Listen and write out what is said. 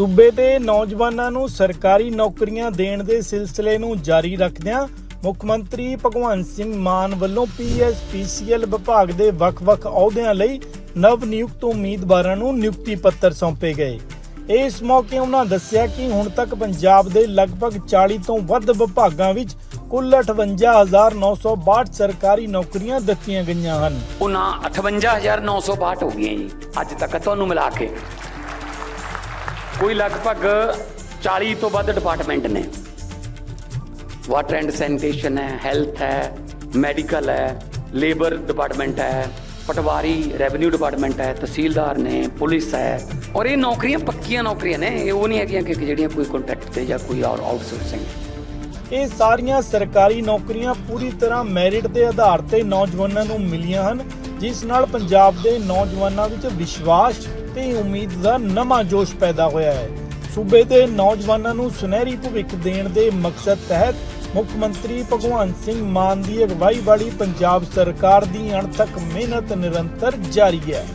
ਸੂਬੇ ਦੇ ਨੌਜਵਾਨਾਂ ਨੂੰ ਸਰਕਾਰੀ ਨੌਕਰੀਆਂ ਦੇਣ ਦੇ ਸਿਲਸਿਲੇ ਨੂੰ ਜਾਰੀ ਰੱਖਦਿਆਂ ਮੁੱਖ ਮੰਤਰੀ ਭਗਵੰਤ ਸਿੰਘ ਮਾਨ ਵੱਲੋਂ ਪੀਐਸਪੀਸੀਐਲ ਵਿਭਾਗ ਦੇ ਵੱਖ-ਵੱਖ ਅਹੁਦਿਆਂ ਲਈ ਨਵ ਨਿਯੁਕਤ ਉਮੀਦਵਾਰਾਂ ਨੂੰ ਨਿਯੁਕਤੀ ਪੱਤਰ ਸੌਂਪੇ ਗਏ। ਇਸ ਮੌਕੇ ਉਹਨਾਂ ਦੱਸਿਆ ਕਿ ਹੁਣ ਤੱਕ ਪੰਜਾਬ ਦੇ ਲਗਭਗ 40 ਤੋਂ ਵੱਧ ਵਿਭਾਗਾਂ ਵਿੱਚ ਕੁੱਲ 58962 ਸਰਕਾਰੀ ਨੌਕਰੀਆਂ ਦਿੱਤੀਆਂ ਗਈਆਂ ਹਨ। ਉਹਨਾਂ 58962 ਹੋ ਗਈਆਂ ਜੀ। ਅੱਜ ਤੱਕ ਤੁਹਾਨੂੰ ਮਿਲਾ ਕੇ। ਕੋਈ ਲਗਭਗ 40 ਤੋਂ ਵੱਧ ਡਿਪਾਰਟਮੈਂਟ ਨੇ। ਵਾਟਰ ਐਂਡ ਸੈਨੀਟੇਸ਼ਨ ਹੈ ਹੈਲਥ ਹੈ ਮੈਡੀਕਲ ਹੈ ਲੇਬਰ ਡਿਪਾਰਟਮੈਂਟ ਹੈ, ਪਟਵਾਰੀ ਰੈਵਨਿਊ ਡਿਪਾਰਟਮੈਂਟ ਹੈ, ਤਹਿਸੀਲਦਾਰ ਨੇ, ਪੁਲਿਸ ਹੈ। ਔਰ ਇਹ ਨੌਕਰੀਆਂ ਪੱਕੀਆਂ ਨੌਕਰੀਆਂ ਨੇ, ਇਹ ਉਹ ਨਹੀਂ ਹੈਗੀਆਂ ਕਿ ਜਿਹੜੀਆਂ ਕੋਈ ਕੰਟਰੈਕਟ ਤੇ ਜਾਂ ਕੋਈ ਆਊਟਸੋਰਸਿੰਗ ਇਹ ਸਾਰੀਆਂ ਸਰਕਾਰੀ ਨੌਕਰੀਆਂ ਪੂਰੀ ਤਰ੍ਹਾਂ ਮੈਰਿਟ ਦੇ ਆਧਾਰ ਤੇ ਨੌਜਵਾਨਾਂ ਨੂੰ ਮਿਲੀਆਂ ਹਨ। ਜਿਸ ਨਾਲ ਪੰਜਾਬ ਦੇ ਨੌਜਵਾਨਾਂ ਵਿੱਚ ਵਿਸ਼ਵਾਸ ਤੇ ਉਮੀਦ ਦਾ ਨਵਾਂ ਜੋਸ਼ ਪੈਦਾ ਹੋਇਆ ਹੈ। ਸੂਬੇ ਦੇ ਨੌਜਵਾਨਾਂ ਨੂੰ ਸੁਨਹਿਰੀ ਭਵਿੱਖ ਦੇਣ ਦੇ ਮਕਸਦ ਤਹਿਤ ਮੁੱਖ ਮੰਤਰੀ ਭਗਵੰਤ ਸਿੰਘ ਮਾਨ ਦੀ ਅਗਵਾਈ ਵਾਲੀ ਪੰਜਾਬ ਸਰਕਾਰ ਦੀ ਅਣਥੱਕ ਮਿਹਨਤ ਨਿਰੰਤਰ ਜਾਰੀ ਹੈ।